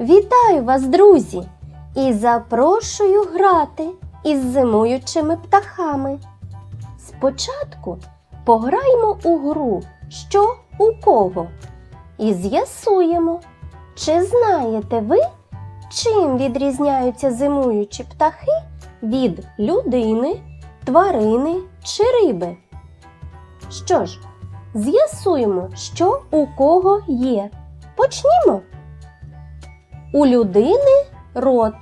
Вітаю вас, друзі! І запрошую грати із зимуючими птахами. Спочатку пограємо у гру що у кого і з'ясуємо, чи знаєте ви, чим відрізняються зимуючі птахи від людини, тварини чи риби. Що ж, з'ясуємо, що у кого є. Почнімо. У людини рот,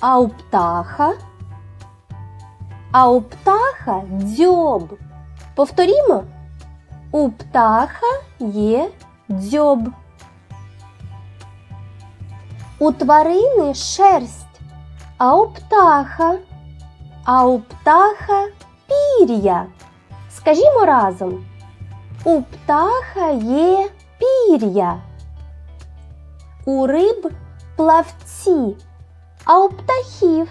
а у птаха. А у птаха дзьоб. Повторімо. У птаха є дзьоб. У тварини шерсть, а у птаха. А у птаха пір'я. Скажімо разом. У птаха є пір'я. У риб плавці, а у птахів.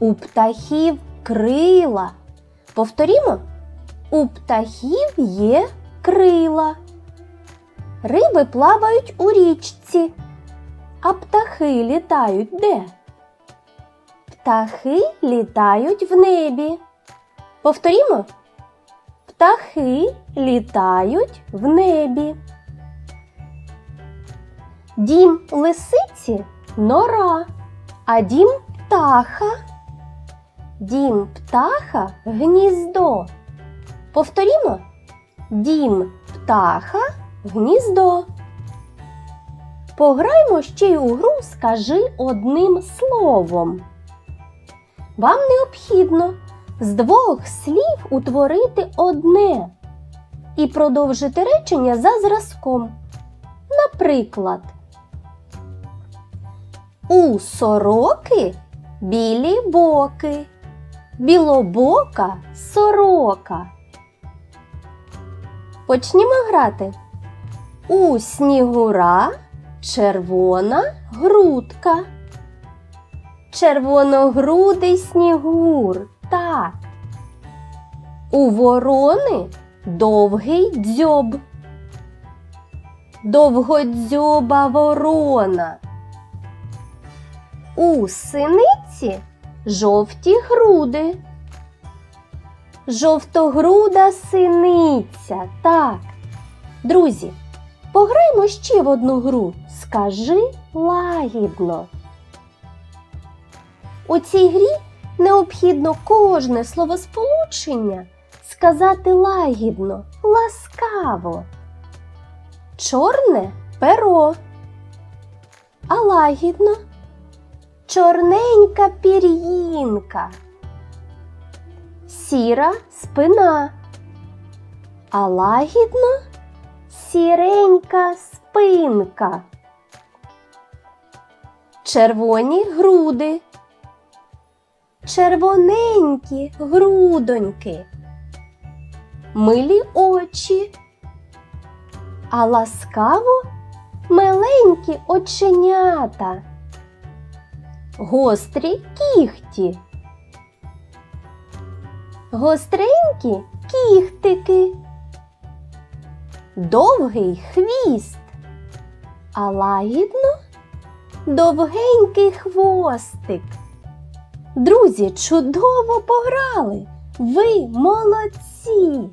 У птахів крила. Повторімо. У птахів є крила. Риби плавають у річці, а птахи літають де? Птахи літають в небі. Повторімо. Птахи літають в небі. Дім лисиці нора, а дім птаха. Дім птаха гніздо. Повторімо. Дім птаха гніздо. Пограймо ще й у гру скажи одним словом. Вам необхідно з двох слів утворити одне і продовжити речення за зразком. Наприклад, у сороки білі боки, білобока сорока. Почнімо грати. У снігура червона грудка. Червоногрудий снігур. Так. У ворони довгий дзьоб. Довгодзьоба ворона. У синиці жовті груди. Жовтогруда синиця. Так. Друзі, пограємо ще в одну гру. Скажи лагідно. У цій грі необхідно кожне словосполучення сказати лагідно, ласкаво. Чорне перо. А лагідно чорненька пір'їнка. Сіра спина. А лагідно сіренька спинка. Червоні груди. Червоненькі грудоньки. Милі очі. А ласкаво миленькі оченята. Гострі кіхті. Гостренькі кіхтики. Довгий хвіст. А лагідно довгенький хвостик. Друзі, чудово пограли! Ви молодці!